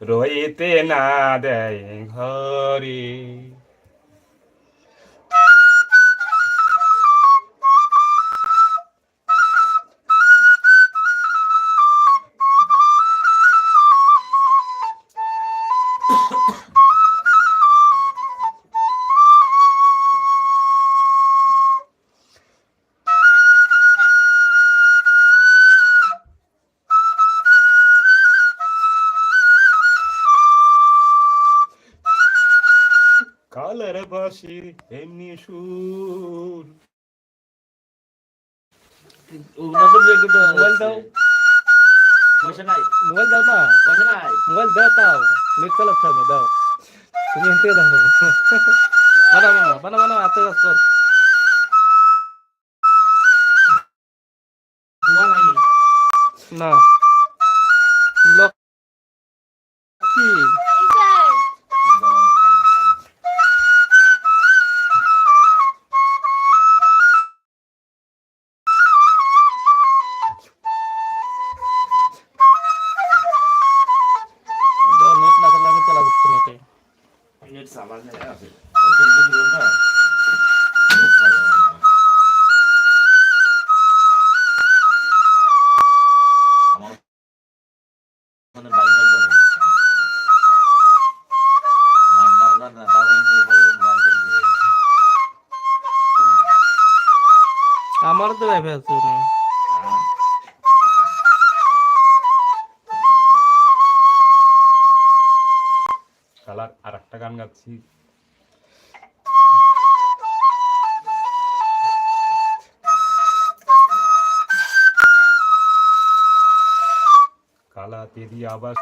রইতে না দেয় ঘরে বাসির এমনি সুর। মোবাইল দাও। পয়সা নাই। মোবাইল দাও না। পয়সা নাই। মোবাইল দাও তাও। নেট চালাচ্ছ আমি দাও। তুমি এনতে দাও। বানা বানা বানা বানা নাই। না। লক লাইফে আছে শালার আর একটা গান গাচ্ছি। কালা তেরি আবাস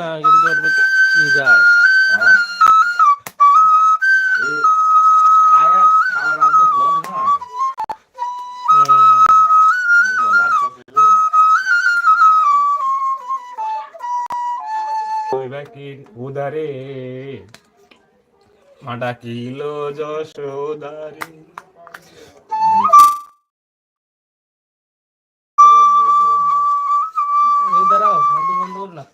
না কিন্তু যায় উদারে মাটা কিলো যশোদারে দাঁড়াও বন্ধু বন্ধু না।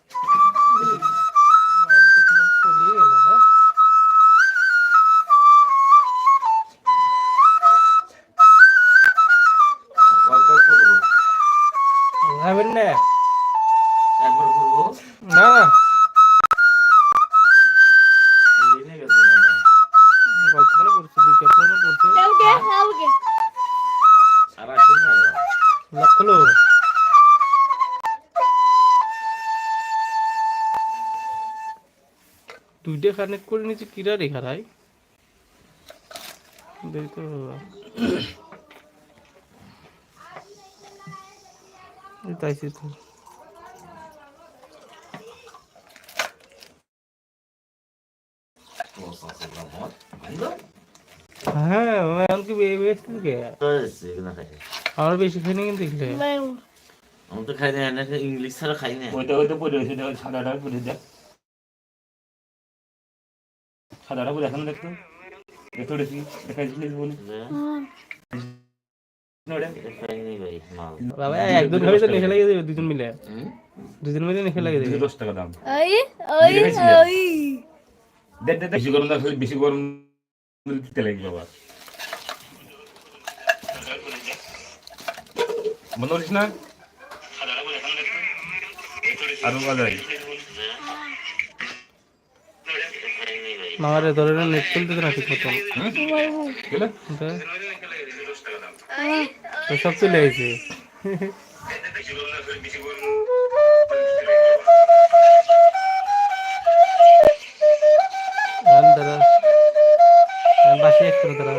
দুইটা কানেক্ট করে নিয়েছি কিরা রেখা রাই বের করো বাবা। এই তাইছি তো হ্যাঁ বেশ আমার বেশি খাইনি কিন্তু আমি তো খাই না ইংলিশ ছাড়া খাই না ওইটা ওইটা পড়ে রয়েছে দেখো সাদাটা পড়ে যা সাদাটা পড়ে এখন দেখতো। দেখতো দেখি দেখাইছিলিস বলে না ওটা? খাইনি ভাই মাল বাবা একদম ভাবে তো লিখে লাগিয়ে দেবে দুজন মিলে। দুজন মিলে লিখে লাগিয়ে দেবে। দশ টাকা দাম। ওই ওই ওই দেখ দেখ দেখ, বেশি গরম না বেশি গরম দিতে লাগবে বাবা। বন্ধ করিস না? আরও বাজাই। মামারে ধরে নেট চলতেছে না ঠিক? গেলে? তো সব চলে গেছে দাদা বাসে এক করে দাঁড়া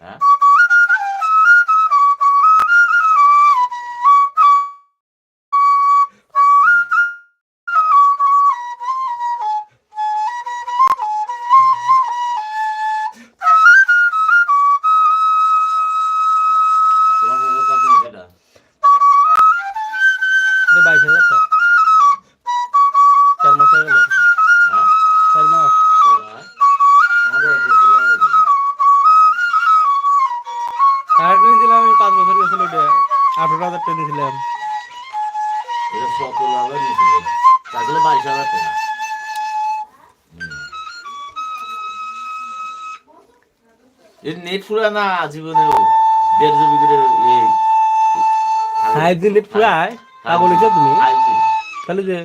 হ্যাঁ আর ট্রেন দিলাম আমি পাঁচ বছর গেছিল ওটা। আঠারো হাজার ট্রেন দিয়েছিলাম। এটা সতেরো হাজার নিয়েছিল তাহলে বাইশ হাজার টাকা। এর নেট ফুরা না জীবনেও? দেড় জিবি করে ফাইভ নেট পুরাই তা বলেছ তুমি। তাহলে যে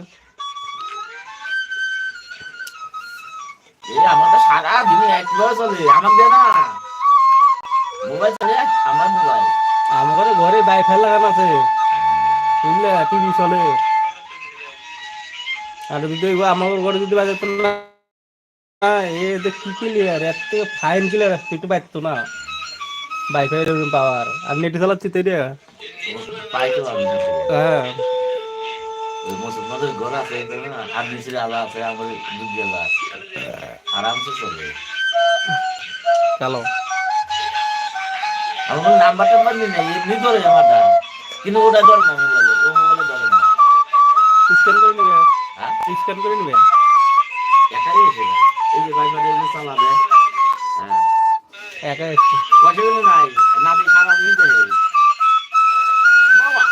এই আমাদের সারা দিনে এক কিলো চলে আমার দিয়ে না। মোবাইল চলে আমার মোবাইল আমার ঘরে ঘরে বাইফাই লাগানো আছে। বুঝলে টিভি চলে আর যদি আমার ঘরে যদি বাজাতো না এ কি ক্লিয়ার এর থেকে ফাইন ক্লিয়ার আসছে একটু না। বাইফাই এরকম পাওয়ার আর নেটে চালাচ্ছি তো এটা। হ্যাঁ। মুসলমানদের ঘর আছে না? আর আলা আছে আমাদের আরামসে চলে। চলো। আমার কোনো নাম্বার টাম্বার নেই না এমনি ধরে আমারটা কিন্তু ওটা ধরে না মোবাইলে ও মোবাইলে ধরে না। স্ক্যান করে নেবে? হ্যাঁ? স্ক্যান করে নেবে? একাই এসে না এই যে ভাই ভাই এগুলো চালাবে। হ্যাঁ। নাই নাতি সারা দিন বাবা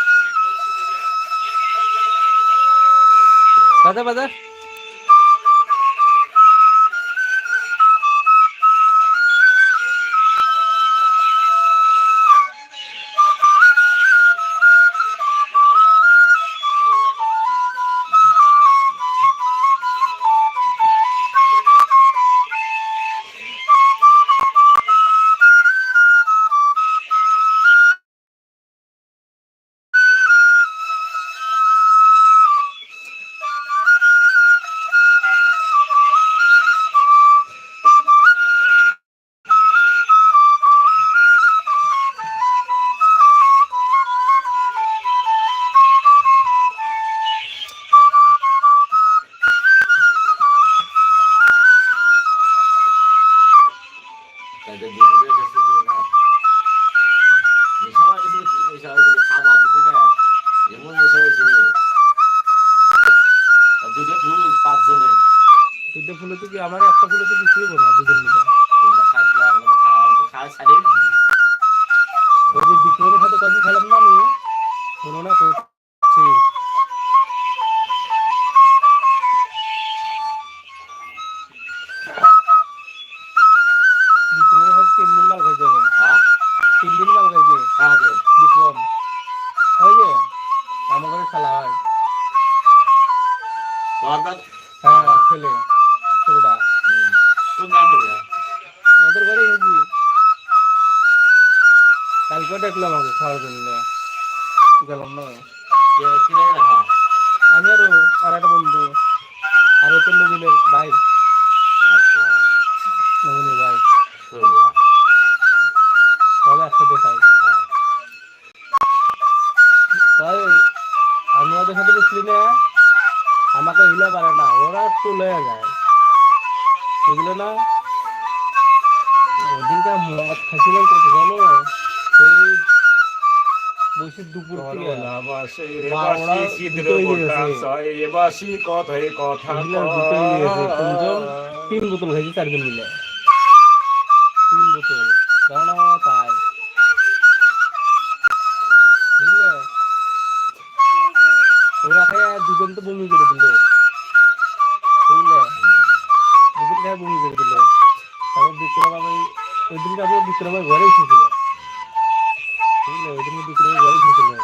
বাজার বাজার। হচ্ছে ভাই। ভাই তাই আমি ওদের সাথে বুঝলি আমাকে হিলে পারে না, ওরা একটু লয়ে যায়। বুঝলে না? ওদিনকে মদ খাইছিলাম কত, জানো? সেই বসে দুপুর তিন বোতল খাইছি চারজন মিলে। তিন বোতল। তাই। ওরা খায় দুজন তো বমি করে দিল। বুঝলে? দুজন খায় বমি করে দিল। তারপর বিক্রম ওই আমি বিক্রমের ঘরে এসেছিল। বুঝলে ওই দিন বিক্রমের ঘরে